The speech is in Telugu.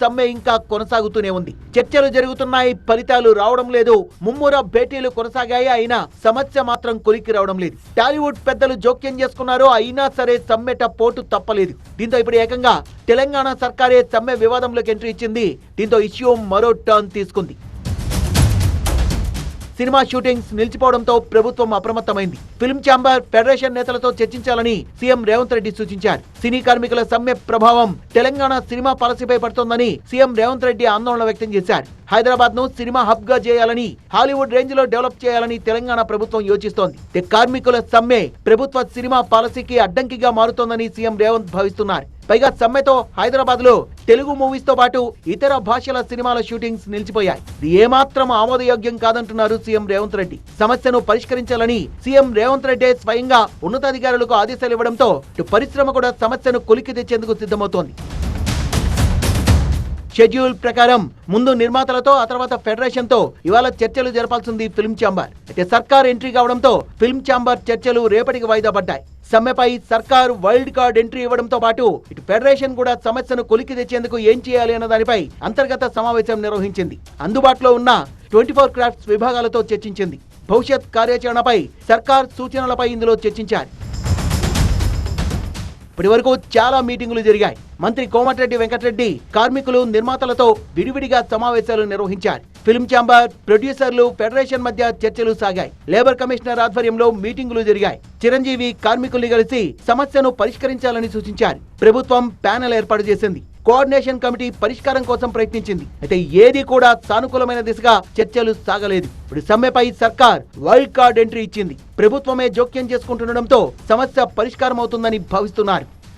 సమ్మె ఇంకా కొనసాగుతూనే ఉంది. చర్చలు జరుగుతున్నాయి ఫలితాలు రావడం లేదు. ముమ్మూర భేటీలు కొనసాగాయి అయినా సమస్య మాత్రం కొలికి రావడం లేదు. టాలీవుడ్ పెద్దలు జోక్యం చేసుకున్నారు అయినా సరే సమ్మెట పోటు తప్పలేదు. దీంతో ఇప్పుడు ఏకంగా తెలంగాణ సర్కారే సమ్మె వివాదంలోకి ఎంట్రీ ఇచ్చింది. దీంతో ఇష్యూ మరో టర్న్ తీసుకుంది. సినిమా షూటింగ్స్ నిలిచిపోవడంతో ప్రభుత్వం అప్రమత్తమైంది. ఫిల్మ్ ఛాంబర్ ఫెడరేషన్ నేతలతో చర్చించాలని సీఎం రేవంత్ రెడ్డి సూచించారు. సినీ కార్మికుల సమ్మె ప్రభావం తెలంగాణ సినిమా పాలసీపై పడుతోందని సీఎం రేవంత్ రెడ్డి ఆందోళన వ్యక్తం చేశారు. హైదరాబాద్ను సినిమా హబ్గా చేయాలని హాలీవుడ్ రేంజ్లో డెవలప్ చేయాలని తెలంగాణ ప్రభుత్వం యోచిస్తోంది. కార్మికుల సమ్మె ప్రభుత్వ సినిమా పాలసీకి అడ్డంకిగా మారుతోందని సీఎం రేవంత్ భావిస్తున్నారు. పైగా సమ్మెతో హైదరాబాద్లో తెలుగు మూవీస్తో పాటు ఇతర భాషల సినిమాల షూటింగ్స్ నిలిచిపోయాయి. ఇది ఏమాత్రం ఆమోదయోగ్యం కాదంటున్నారు సీఎం రేవంత్ రెడ్డి. సమస్యను పరిష్కరించాలని సీఎం రేవంత్ రెడ్డి స్వయంగా ఉన్నతాధికారులకు ఆదేశాలు ఇవ్వడంతో పరిశ్రమ కూడా సమస్యను కొలికి తెచ్చేందుకు సిద్ధమవుతోంది. షెడ్యూల్ ప్రకారం ముందు నిర్మాతలతో ఆ తర్వాత ఫెడరేషన్తో ఇవాళ చర్చలు జరపాల్సింది ఫిల్మ్ ఛాంబర్. అయితే సర్కార్ ఎంట్రీ కావడంతో ఫిల్మ్ ఛాంబర్ చర్చలు రేపటికి వాయిదా పడ్డాయి. సమ్మెపై సర్కార్ వైల్డ్ కార్డ్ ఎంట్రీ ఇవ్వడంతో పాటు ఇటు ఫెడరేషన్ కూడా సమస్యను కొలికి తెచ్చేందుకు ఏం చేయాలి అన్న దానిపై అంతర్గత సమావేశం నిర్వహించింది. అందుబాటులో ఉన్న ట్వంటీ ఫోర్ క్రాఫ్ట్స్ విభాగాలతో చర్చించింది. భవిష్యత్ కార్యాచరణపై సర్కార్ సూచనలపై ఇందులో చర్చించారు. ఇప్పటి వరకు చాలా మీటింగులు జరిగాయి. మంత్రి కోమటిరెడ్డి వెంకటరెడ్డి కార్మికులు నిర్మాతలతో విడివిడిగా సమావేశాలు నిర్వహించారు. ఫిల్మ్ ఛాంబర్ ప్రొడ్యూసర్లు ఫెడరేషన్ మధ్య చర్చలు సాగాయి. లేబర్ కమిషనర్ ఆధ్వర్యంలో మీటింగులు జరిగాయి. చిరంజీవి కార్మికుల్ని కలిసి సమస్యను పరిష్కరించాలని సూచించారు. ప్రభుత్వం ప్యానెల్ ఏర్పాటు చేసింది. కోఆర్డినేషన్ కమిటీ పరిష్కారం కోసం ప్రయత్నించింది. అయితే ఏది కూడా సానుకూలమైన దిశగా చర్చలు సాగలేదు. ఇప్పుడు సమ్మెపై సర్కార్ వైల్డ్ కార్డ్ ఎంట్రీ ఇచ్చింది. ప్రభుత్వమే జోక్యం చేసుకుంటుండటంతో సమస్య పరిష్కారం అవుతుందని భావిస్తున్నారు.